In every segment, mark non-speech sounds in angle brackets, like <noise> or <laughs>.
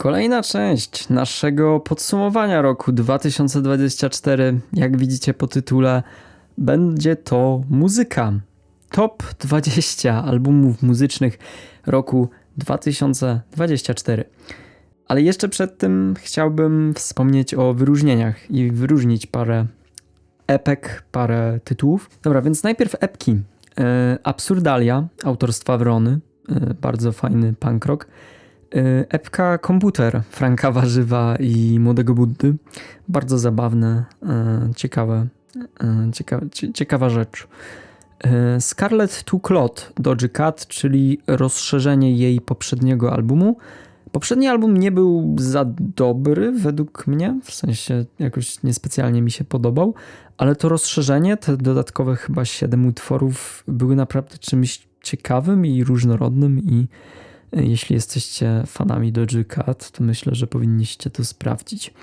Kolejna część naszego podsumowania roku 2024. Jak widzicie po tytule, będzie to muzyka. Top 20 albumów muzycznych roku 2024. Ale jeszcze przed tym chciałbym wspomnieć o wyróżnieniach i wyróżnić parę epek, parę tytułów. Dobra, więc najpierw epki. E, Absurdalia autorstwa Wrony, e, bardzo fajny punk rock. E, epka Komputer Franka Warzywa i Młodego Buddy. Bardzo zabawne, ciekawe, ciekawa, ciekawa rzecz. Scarlet to Clot Doji Cat, czyli rozszerzenie jej poprzedniego albumu. Poprzedni album nie był za dobry według mnie, w sensie jakoś niespecjalnie mi się podobał, ale to rozszerzenie, te dodatkowe chyba 7 utworów były naprawdę czymś ciekawym i różnorodnym i jeśli jesteście fanami Doja Cat, to myślę, że powinniście to sprawdzić.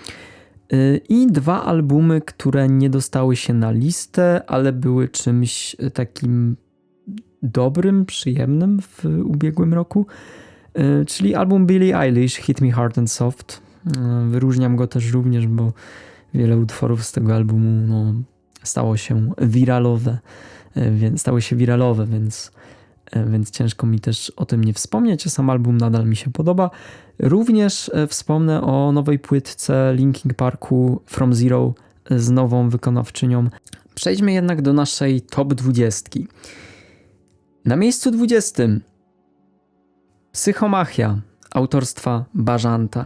E, I dwa albumy, które nie dostały się na listę, ale były czymś takim dobrym, przyjemnym w ubiegłym roku, e, czyli album Billie Eilish, Hit Me Hard and Soft. Wyróżniam go też również, bo wiele utworów z tego albumu no, stało się wiralowe, więc stały się wiralowe, więc, więc ciężko mi też o tym nie wspomnieć. Sam album nadal mi się podoba. Również e, wspomnę o nowej płytce Linkin Parku From Zero z nową wykonawczynią. Przejdźmy jednak do naszej top 20. Na miejscu 20 Psychomachia autorstwa Bażanta.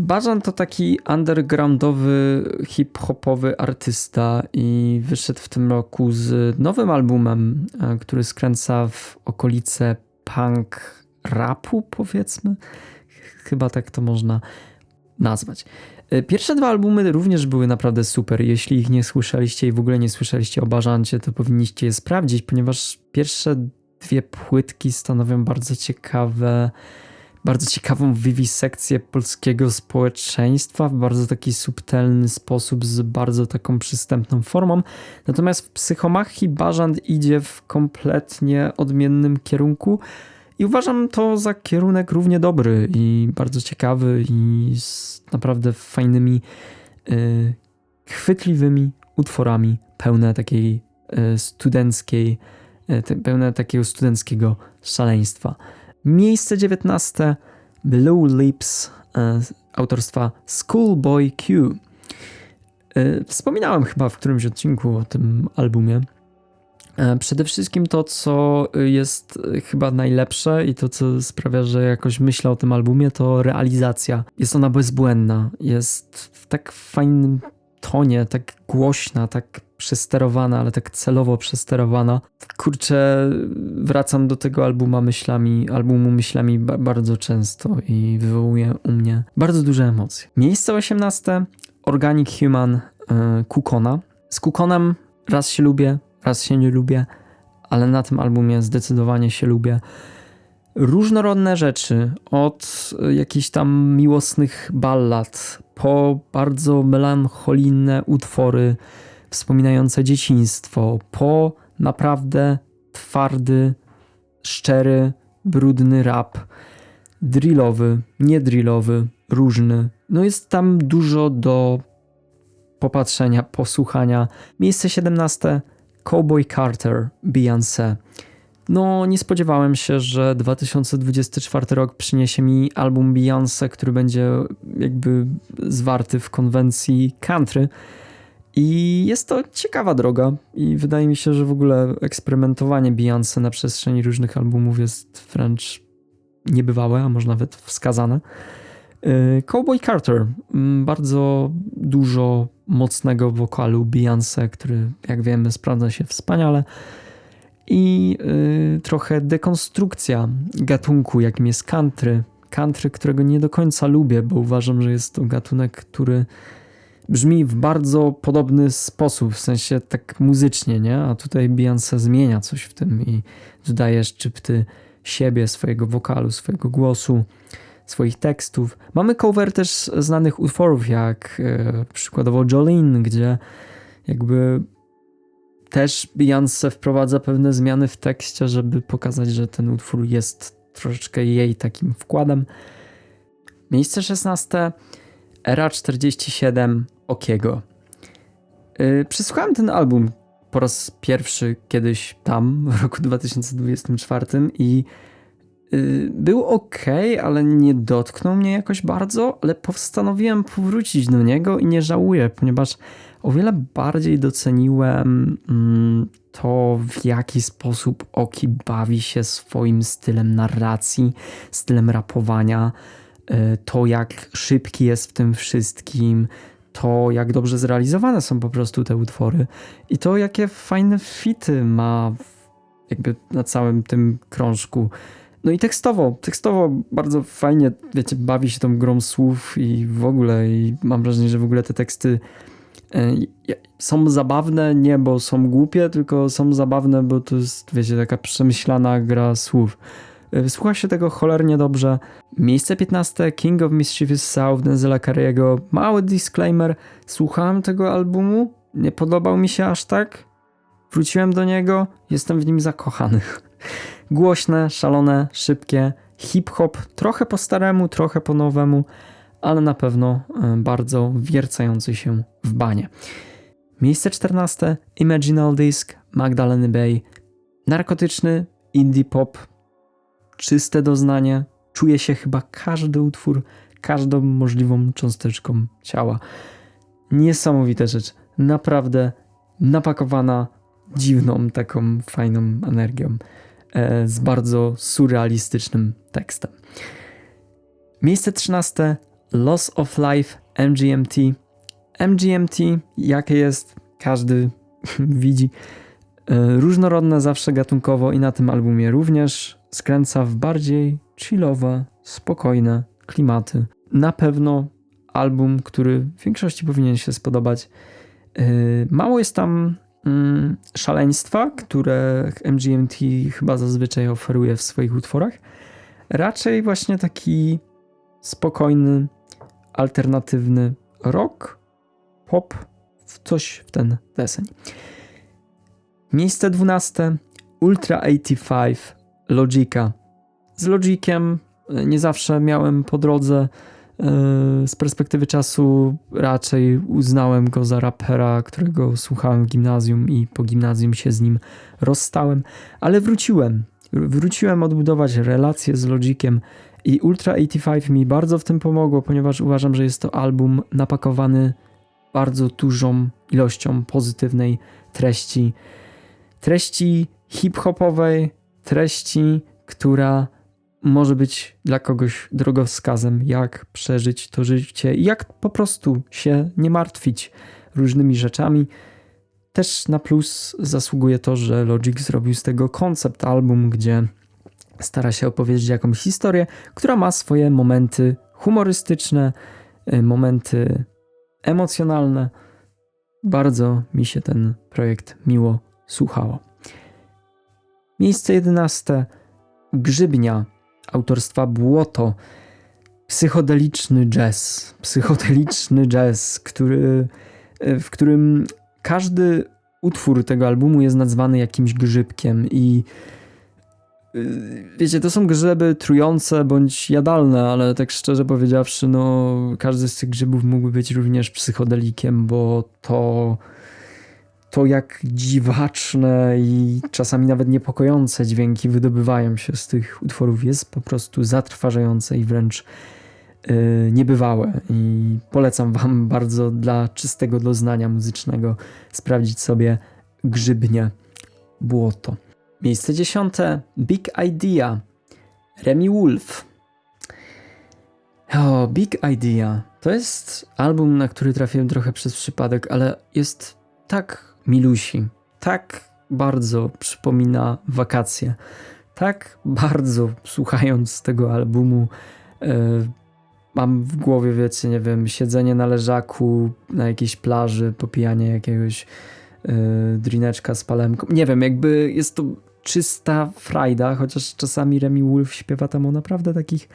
Bażan to taki undergroundowy, hip-hopowy artysta i wyszedł w tym roku z nowym albumem, e, który skręca w okolice punk rapu, powiedzmy. Chyba tak to można nazwać. E, pierwsze dwa albumy również były naprawdę super. Jeśli ich nie słyszeliście i w ogóle nie słyszeliście o Bażancie, to powinniście je sprawdzić, ponieważ pierwsze dwie płytki stanowią bardzo ciekawe bardzo ciekawą wiwisekcję polskiego społeczeństwa w bardzo taki subtelny sposób, z bardzo taką przystępną formą. Natomiast w Psychomachii Bażant idzie w kompletnie odmiennym kierunku i uważam to za kierunek równie dobry i bardzo ciekawy i z naprawdę fajnymi, yy, chwytliwymi utworami, pełne takiej yy, studenckiej, yy, pełne takiego studenckiego szaleństwa. Miejsce 19 Blue Lips e, autorstwa Schoolboy Q. E, wspominałem chyba w którymś odcinku o tym albumie. E, przede wszystkim to, co jest chyba najlepsze i to, co sprawia, że jakoś myślę o tym albumie, to realizacja. Jest ona bezbłędna, jest w tak fajnym tonie, tak głośna, tak przesterowana, ale tak celowo przesterowana. Kurczę, wracam do tego albuma myślami, albumu myślami bardzo często i wywołuje u mnie bardzo duże emocje. Miejsce 18. Organic Human y, Kukona. Z Kukonem raz się lubię, raz się nie lubię, ale na tym albumie zdecydowanie się lubię. Różnorodne rzeczy, od jakichś tam miłosnych ballad, po bardzo melancholijne utwory, wspominające dzieciństwo, po naprawdę twardy, szczery, brudny rap, drillowy, niedrillowy, różny. No jest tam dużo do popatrzenia, posłuchania. Miejsce 17 Cowboy Carter, Beyoncé. No, nie spodziewałem się, że 2024 rok przyniesie mi album Beyoncé, który będzie jakby zwarty w konwencji country. I jest to ciekawa droga i wydaje mi się, że w ogóle eksperymentowanie Beyoncé na przestrzeni różnych albumów jest wręcz niebywałe, a może nawet wskazane. Y, Cowboy Carter, mm, bardzo dużo mocnego wokalu Beyoncé, który jak wiemy sprawdza się wspaniale i y, trochę dekonstrukcja gatunku, jakim jest country. Country, którego nie do końca lubię, bo uważam, że jest to gatunek, który brzmi w bardzo podobny sposób, w sensie tak muzycznie, nie? A tutaj Beyoncé zmienia coś w tym i dodaje szczypty siebie, swojego wokalu, swojego głosu, swoich tekstów. Mamy cover też znanych utworów, jak e, przykładowo Jolene, gdzie jakby też Beyoncé wprowadza pewne zmiany w tekście, żeby pokazać, że ten utwór jest troszeczkę jej takim wkładem. Miejsce 16. Era 47 Okiego. Yy, przysłuchałem ten album po raz pierwszy kiedyś tam, w roku 2024 i yy, był ok, ale nie dotknął mnie jakoś bardzo, ale postanowiłem powrócić do niego i nie żałuję, ponieważ o wiele bardziej doceniłem mm, to, w jaki sposób Oki bawi się swoim stylem narracji, stylem rapowania, to jak szybki jest w tym wszystkim, to jak dobrze zrealizowane są po prostu te utwory i to jakie fajne fity ma jakby na całym tym krążku. No i tekstowo, tekstowo bardzo fajnie, wiecie, bawi się tą grą słów i w ogóle i mam wrażenie, że w ogóle te teksty e, są zabawne nie bo są głupie, tylko są zabawne, bo to jest, wiecie, taka przemyślana gra słów. E, słucha się tego cholernie dobrze. Miejsce 15 King of Mischievous South Denzela Carey'ego. Mały disclaimer. Słuchałem tego albumu, nie podobał mi się aż tak. Wróciłem do niego, jestem w nim zakochany. <laughs> Głośne, szalone, szybkie, hip-hop, trochę po staremu, trochę po nowemu, ale na pewno e, bardzo wiercający się w banie. Miejsce 14 Imaginal Disc Magdaleny Bay. Narkotyczny indie pop czyste doznanie, czuje się chyba każdy utwór, każdą możliwą cząsteczką ciała. Niesamowita rzecz, naprawdę napakowana dziwną, taką fajną energią, e, z bardzo surrealistycznym tekstem. Miejsce 13 Loss of Life MGMT. MGMT, jakie jest, każdy <laughs> widzi. E, różnorodne zawsze gatunkowo i na tym albumie również skręca w bardziej chillowe, spokojne klimaty. Na pewno album, który w większości powinien się spodobać. Yy, mało jest tam mm, szaleństwa, które MGMT chyba zazwyczaj oferuje w swoich utworach. Raczej właśnie taki spokojny, alternatywny rock, pop, coś w ten deseń. Miejsce 12 Ultra 85 Logika. Z Logikiem e, nie zawsze miałem po drodze. E, z perspektywy czasu raczej uznałem go za rapera, którego słuchałem w gimnazjum i po gimnazjum się z nim rozstałem, ale wróciłem. Wróciłem odbudować relacje z Logiciem i Ultra 85 mi bardzo w tym pomogło, ponieważ uważam, że jest to album napakowany bardzo dużą ilością pozytywnej treści. Treści hip-hopowej, treści, która może być dla kogoś drogowskazem, jak przeżyć to życie i jak po prostu się nie martwić różnymi rzeczami. Też na plus zasługuje to, że Logic zrobił z tego koncept album, gdzie stara się opowiedzieć jakąś historię, która ma swoje momenty humorystyczne, y, momenty emocjonalne. Bardzo mi się ten projekt miło słuchało. Miejsce jedenaste. Grzybnia autorstwa Błoto. Psychodeliczny jazz. Psychodeliczny jazz, który, w którym każdy utwór tego albumu jest nazwany jakimś grzybkiem i y, wiecie, to są grzeby trujące bądź jadalne, ale tak szczerze powiedziawszy, no każdy z tych grzybów mógłby być również psychodelikiem, bo to to, jak dziwaczne i czasami nawet niepokojące dźwięki wydobywają się z tych utworów, jest po prostu zatrważające i wręcz yy, niebywałe. I polecam Wam bardzo dla czystego doznania muzycznego sprawdzić sobie grzybnie błoto. Miejsce dziesiąte Big Idea Remy Wolf. O, Big Idea. To jest album, na który trafiłem trochę przez przypadek, ale jest tak milusi. Tak bardzo przypomina wakacje. Tak bardzo słuchając tego albumu yy, mam w głowie, wiecie, nie wiem, siedzenie na leżaku na jakiejś plaży, popijanie jakiegoś yy, drineczka z palemką. Nie wiem, jakby jest to czysta frajda, chociaż czasami Remy Wolf śpiewa tam o naprawdę takich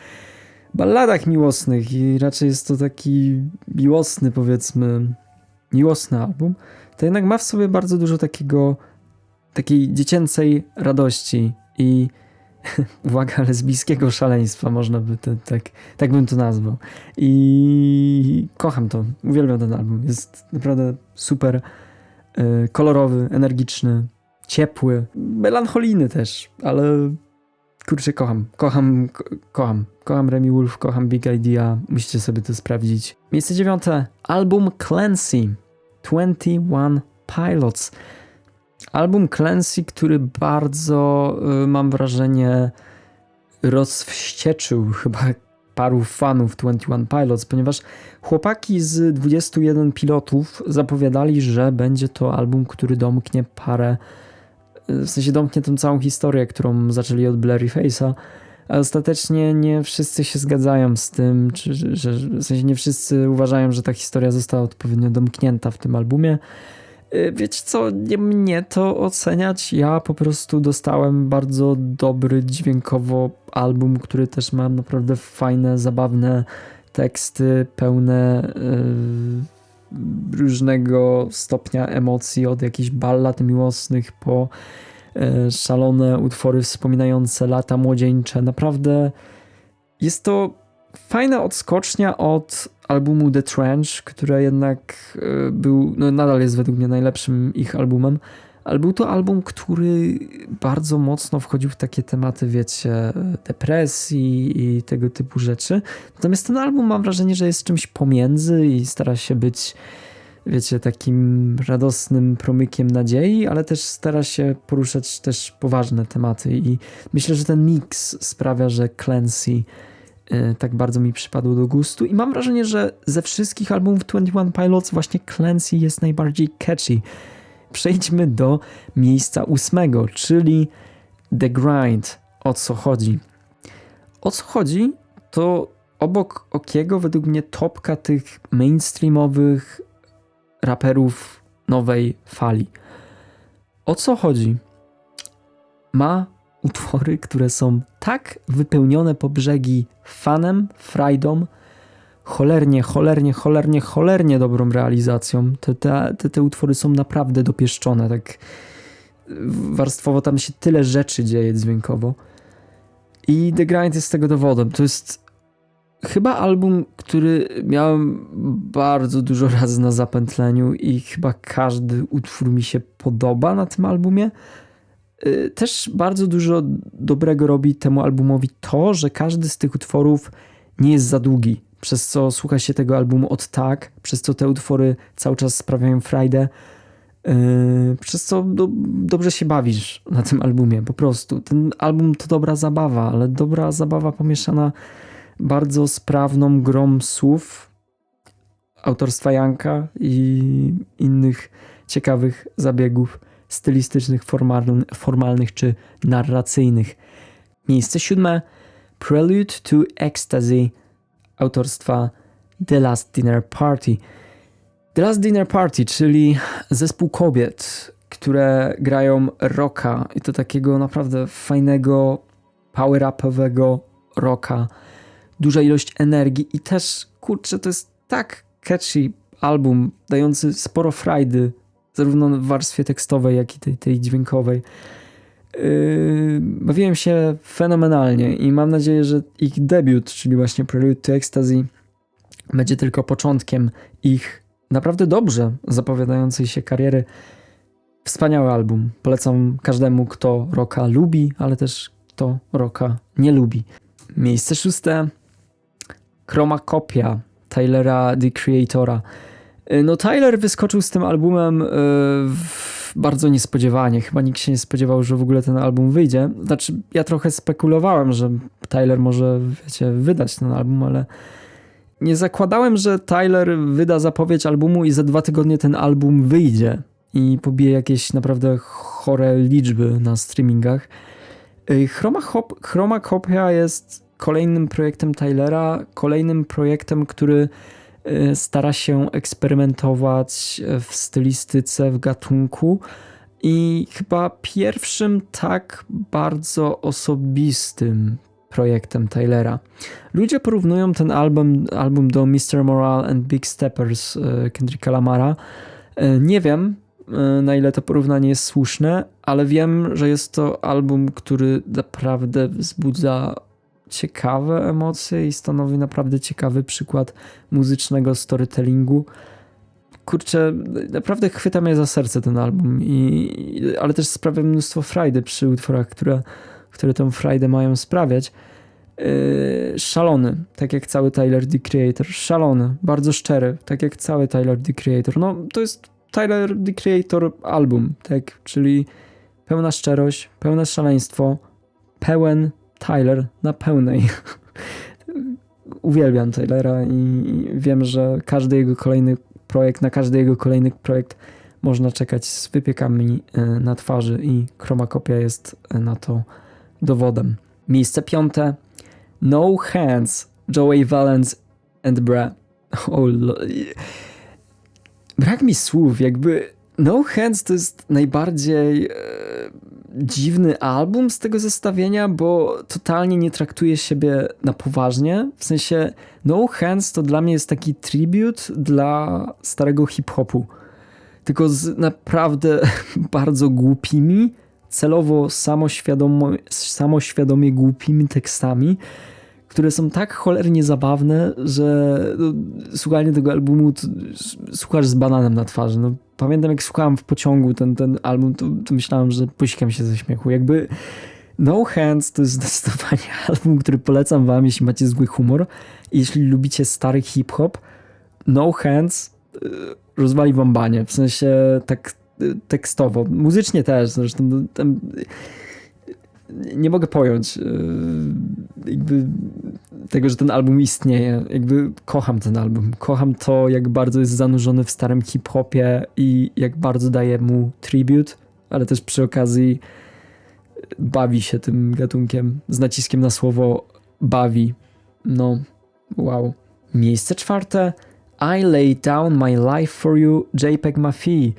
balladach miłosnych i raczej jest to taki miłosny, powiedzmy, miłosny album to jednak ma w sobie bardzo dużo takiego, takiej dziecięcej radości i <laughs> uwaga, lesbijskiego szaleństwa, można by to, tak, tak bym to nazwał. I kocham to, uwielbiam ten album. Jest naprawdę super y, kolorowy, energiczny, ciepły, melancholijny też, ale kurczę, kocham, kocham, ko kocham. Kocham Remy Wolf, kocham Big Idea, musicie sobie to sprawdzić. Miejsce dziewiąte, album Clancy, 21 Pilots. Album Clancy, który bardzo, y, mam wrażenie, rozwścieczył chyba paru fanów 21 Pilots, ponieważ chłopaki z 21 pilotów zapowiadali, że będzie to album, który domknie parę, w sensie domknie tę całą historię, którą zaczęli od Blurry Face'a, ostatecznie nie wszyscy się zgadzają z tym, czy, że w sensie nie wszyscy uważają, że ta historia została odpowiednio domknięta w tym albumie. Y, wiecie co, nie mnie to oceniać. Ja po prostu dostałem bardzo dobry dźwiękowo album, który też ma naprawdę fajne, zabawne teksty, pełne yy, różnego stopnia emocji, od jakichś ballad miłosnych po szalone utwory wspominające lata młodzieńcze. Naprawdę jest to fajna odskocznia od albumu The Trench, które jednak e, był, no nadal jest według mnie najlepszym ich albumem, ale był to album, który bardzo mocno wchodził w takie tematy, wiecie, depresji i tego typu rzeczy. Natomiast ten album mam wrażenie, że jest czymś pomiędzy i stara się być, wiecie, takim radosnym promykiem nadziei, ale też stara się poruszać też poważne tematy i myślę, że ten miks sprawia, że Clancy E, tak bardzo mi przypadło do gustu i mam wrażenie, że ze wszystkich albumów 21 Pilots właśnie Clancy jest najbardziej catchy. Przejdźmy do miejsca ósmego, czyli The Grind. O co chodzi? O co chodzi? To obok Okiego według mnie topka tych mainstreamowych raperów nowej fali. O co chodzi? Ma utwory, które są tak wypełnione po brzegi fanem, frajdą, cholernie, cholernie, cholernie, cholernie dobrą realizacją. Te, te, te, te utwory są naprawdę dopieszczone, tak warstwowo tam się tyle rzeczy dzieje dźwiękowo. I The Grind jest tego dowodem. To jest chyba album, który miałem bardzo dużo razy na zapętleniu i chyba każdy utwór mi się podoba na tym albumie. Y, też bardzo dużo dobrego robi temu albumowi to, że każdy z tych utworów nie jest za długi, przez co słucha się tego albumu od tak, przez co te utwory cały czas sprawiają frajdę, yy, przez co do, dobrze się bawisz na tym albumie, po prostu. Ten album to dobra zabawa, ale dobra zabawa pomieszana bardzo sprawną grą słów autorstwa Janka i innych ciekawych zabiegów stylistycznych, formalnych czy narracyjnych. Miejsce siódme Prelude to Ecstasy autorstwa The Last Dinner Party. The Last Dinner Party, czyli zespół kobiet, które grają rocka i to takiego naprawdę fajnego, power-upowego rocka. Duża ilość energii i też, kurczę, to jest tak catchy album, dający sporo frajdy zarówno w warstwie tekstowej, jak i tej, tej dźwiękowej. Yy, bawiłem się fenomenalnie i mam nadzieję, że ich debiut, czyli właśnie Prelude to Ecstasy, będzie tylko początkiem ich naprawdę dobrze zapowiadającej się kariery. Wspaniały album. Polecam każdemu, kto roka lubi, ale też kto roka nie lubi. Miejsce szóste. Chroma Kopia Tylera The Creatora. Y, no, Tyler wyskoczył z tym albumem y, bardzo niespodziewanie. Chyba nikt się nie spodziewał, że w ogóle ten album wyjdzie. Znaczy, ja trochę spekulowałem, że Tyler może, wiecie, wydać ten album, ale nie zakładałem, że Tyler wyda zapowiedź albumu i za dwa tygodnie ten album wyjdzie i pobije jakieś naprawdę chore liczby na streamingach. Y, Chroma, Hop, Chroma Copia jest kolejnym projektem Tylera, kolejnym projektem, który Y, stara się eksperymentować w stylistyce, w gatunku. I chyba pierwszym tak bardzo osobistym projektem Tylera. Ludzie porównują ten album, album do Mr. Moral and Big Steppers y, Kendricka Lamara. Y, nie wiem, na ile to porównanie jest słuszne, ale wiem, że jest to album, który naprawdę wzbudza ciekawe emocje i stanowi naprawdę ciekawy przykład muzycznego storytellingu. Kurczę, naprawdę chwyta mnie za serce ten album, i, ale też sprawia mnóstwo frajdy przy utworach, które, które tą frajdę mają sprawiać. Yy, szalony, tak jak cały Tyler The Creator. Szalony, bardzo szczery, tak jak cały Tyler The Creator. No, to jest Tyler The Creator album, tak? Czyli pełna szczerość, pełne szaleństwo, pełen Tyler na pełnej. <laughs> Uwielbiam Tylera i wiem, że każdy jego kolejny projekt, na każdy jego kolejny projekt można czekać z wypiekami e, na twarzy i kromakopia jest e, na to dowodem. Miejsce piąte. No Hands, Joey Valence and Bra. Oh, brak mi słów, jakby No Hands to jest najbardziej e, dziwny album z tego zestawienia, bo totalnie nie traktuje siebie na poważnie. W sensie No Hands to dla mnie jest taki tribute dla starego hip-hopu. Tylko z naprawdę <laughs> bardzo głupimi, celowo samoświadomo, samoświadomie głupimi tekstami, które są tak cholernie zabawne, że no, słuchanie tego albumu słuchasz z bananem na twarzy. No, pamiętam jak słuchałem w pociągu ten, ten album, to, to myślałem, że posikam się ze śmiechu. Jakby No Hands to jest zdecydowanie <laughs> album, który polecam wam, jeśli macie zły humor. Jeśli lubicie stary hip-hop, No Hands y, rozwali wam banie. W sensie tak y, tekstowo. Muzycznie też. Zresztą tam nie mogę pojąć yy, jakby tego, że ten album istnieje. Jakby kocham ten album. Kocham to, jak bardzo jest zanurzony w starym hip-hopie i jak bardzo daje mu tribute, ale też przy okazji bawi się tym gatunkiem z naciskiem na słowo bawi. No, wow. Miejsce czwarte. I lay down my life for you, JPEG Mafii.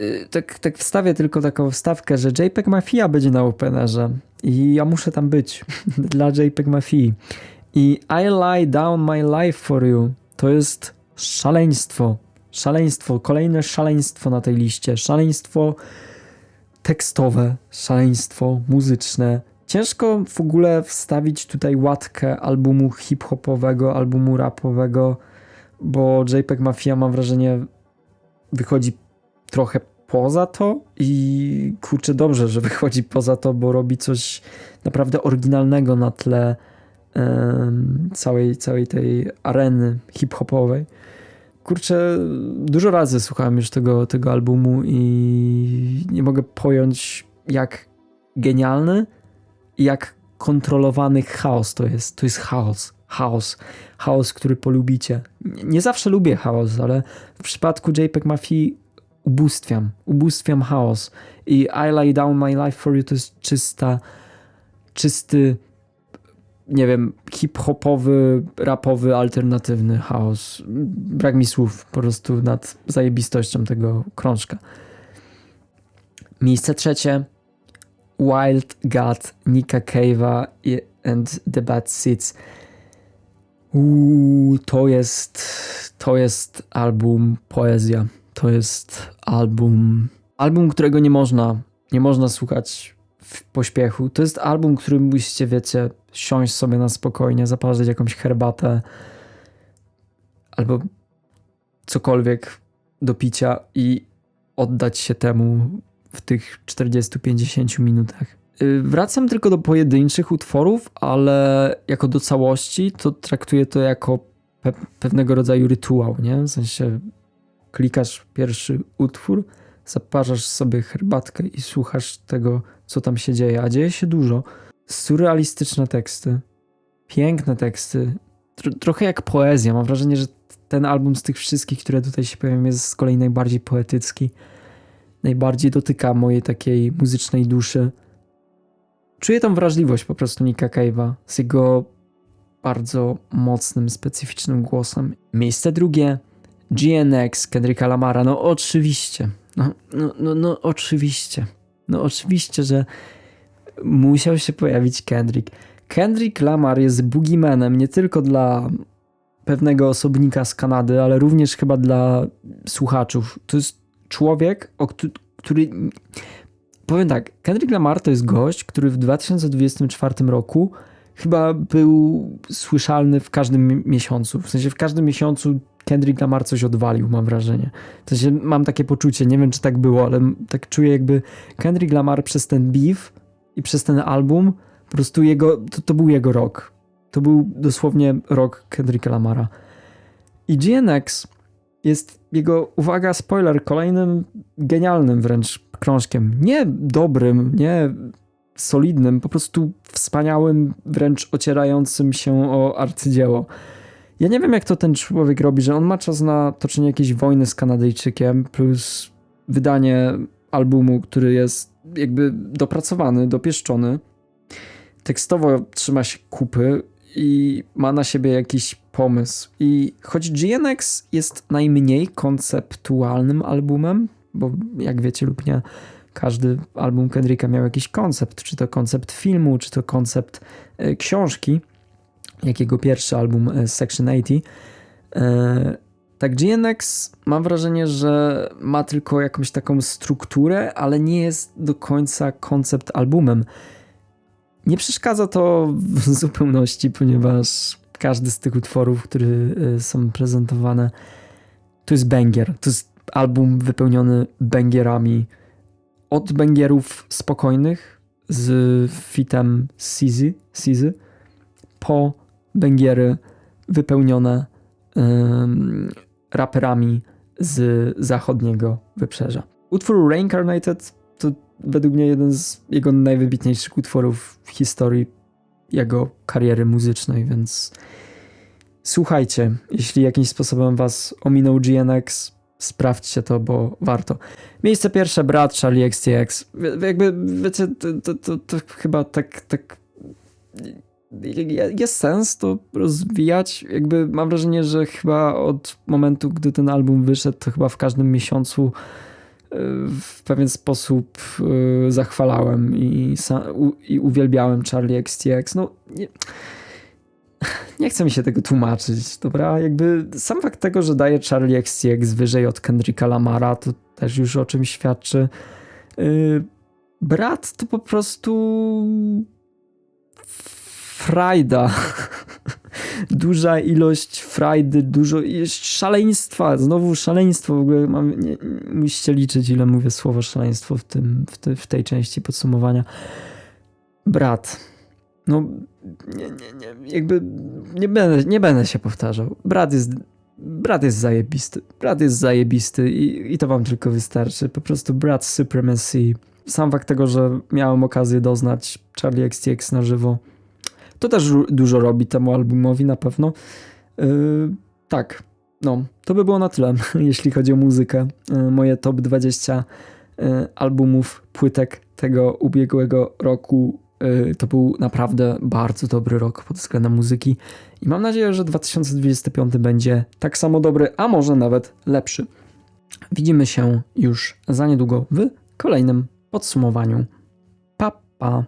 Y, tak, tak wstawię tylko taką wstawkę, że JPEG Mafia będzie na Openerze i ja muszę tam być <laughs> dla JPEG Mafii. I I lie down my life for you to jest szaleństwo. Szaleństwo, kolejne szaleństwo na tej liście. Szaleństwo tekstowe, szaleństwo muzyczne. Ciężko w ogóle wstawić tutaj łatkę albumu hip-hopowego, albumu rapowego, bo JPEG Mafia mam wrażenie wychodzi trochę poza to i kurczę dobrze, że wychodzi poza to, bo robi coś naprawdę oryginalnego na tle całej, całej tej areny hip-hopowej. Kurczę, dużo razy słuchałem już tego, tego albumu i nie mogę pojąć, jak genialny i jak kontrolowany chaos to jest. To jest chaos. Chaos. Chaos, który polubicie. Nie zawsze lubię chaos, ale w przypadku JPEG Mafii ubóstwiam, ubóstwiam chaos. I I Lay Down My Life For You to jest czysta, czysty, nie wiem, hip-hopowy, rapowy, alternatywny chaos. Brak mi słów po prostu nad zajebistością tego krążka. Miejsce trzecie. Wild God, Nika Cave'a and The Bad Seeds. Uuu, to jest, to jest album poezja to jest album, album, którego nie można, nie można słuchać w pośpiechu. To jest album, który musicie, wiecie, siąść sobie na spokojnie, zaparzyć jakąś herbatę albo cokolwiek do picia i oddać się temu w tych 40-50 minutach. Y, wracam tylko do pojedynczych utworów, ale jako do całości to traktuję to jako pe pewnego rodzaju rytuał, nie? W sensie klikasz pierwszy utwór, zaparzasz sobie herbatkę i słuchasz tego, co tam się dzieje, a dzieje się dużo. Surrealistyczne teksty, piękne teksty, trochę jak poezja. Mam wrażenie, że ten album z tych wszystkich, które tutaj się pojawiają, jest z kolei najbardziej poetycki. Najbardziej dotyka mojej takiej muzycznej duszy. Czuję tą wrażliwość po prostu Nika Cave'a z jego bardzo mocnym, specyficznym głosem. Miejsce drugie GNX, Kendricka Lamara, no oczywiście, no, no, no, no oczywiście, no oczywiście, że musiał się pojawić Kendrick. Kendrick Lamar jest boogiemanem nie tylko dla pewnego osobnika z Kanady, ale również chyba dla słuchaczów. To jest człowiek, który... Powiem tak, Kendrick Lamar to jest gość, który w 2024 roku chyba był słyszalny w każdym mi- miesiącu. W sensie w każdym miesiącu Kendrick Lamar coś odwalił, mam wrażenie. W sensie mam takie poczucie, nie wiem czy tak było, ale tak czuję jakby Kendrick Lamar przez ten beef i przez ten album, po prostu jego, to, to był jego rok. To był dosłownie rok Kendricka Lamara. I GNX jest jego, uwaga, spoiler, kolejnym genialnym wręcz krążkiem. Nie dobrym, nie solidnym, po prostu wspaniałym, wręcz ocierającym się o arcydzieło. Ja nie wiem, jak to ten człowiek robi, że on ma czas na toczenie jakiejś wojny z Kanadyjczykiem, plus wydanie albumu, który jest jakby dopracowany, dopieszczony. Tekstowo trzyma się kupy i ma na siebie jakiś pomysł. I choć GNX jest najmniej konceptualnym albumem, bo jak wiecie lub nie, każdy album Kendricka miał jakiś koncept, czy to koncept filmu, czy to koncept e, książki, jak jego pierwszy album e, Section 80. E, tak, GNX mam wrażenie, że ma tylko jakąś taką strukturę, ale nie jest do końca koncept albumem. Nie przeszkadza to w <laughs> zupełności, ponieważ każdy z tych utworów, które y, są prezentowane, to jest banger. To jest album wypełniony bangerami. Od bangerów spokojnych z fitem Sizy, Sizy po bangery wypełnione ym, raperami z zachodniego wybrzeża. Utwór Reincarnated to według mnie jeden z jego najwybitniejszych utworów w historii jego kariery muzycznej, więc słuchajcie, jeśli jakimś sposobem was ominął GNX, sprawdźcie to, bo warto. Miejsce pierwsze, brat Charlie XTX. Jakby, wiecie, to, to, to, to chyba tak, tak jest sens to rozwijać. Jakby mam wrażenie, że chyba od momentu, gdy ten album wyszedł, to chyba w każdym miesiącu y, w pewien sposób y, zachwalałem i, i uwielbiałem Charlie XTX. No, nie, <laughs> nie chce mi się tego tłumaczyć, dobra? Jakby sam fakt tego, że daje Charlie XTX wyżej od Kendricka Lamara, to też już o czym świadczy. Y, brat to po prostu frajda. <laughs> Duża ilość frajdy, dużo ilość szaleństwa, znowu szaleństwo. W ogóle mam, nie, musicie liczyć, ile mówię słowo szaleństwo w, tym, w, te, w tej części podsumowania. Brat. No, nie, nie, nie, jakby nie będę, nie będę się powtarzał. Brat jest, brat jest zajebisty. Brat jest zajebisty i, i to wam tylko wystarczy. Po prostu brat supremacy. Sam fakt tego, że miałem okazję doznać Charlie XTX na żywo, to też dużo robi temu albumowi na pewno. Yy, tak, no, to by było na tyle, <laughs> jeśli chodzi o muzykę. Yy, moje top 20 yy, albumów, płytek tego ubiegłego roku. Yy, to był naprawdę bardzo dobry rok pod względem muzyki i mam nadzieję, że 2025 będzie tak samo dobry, a może nawet lepszy. Widzimy się już za niedługo w kolejnym podsumowaniu. Pa, pa.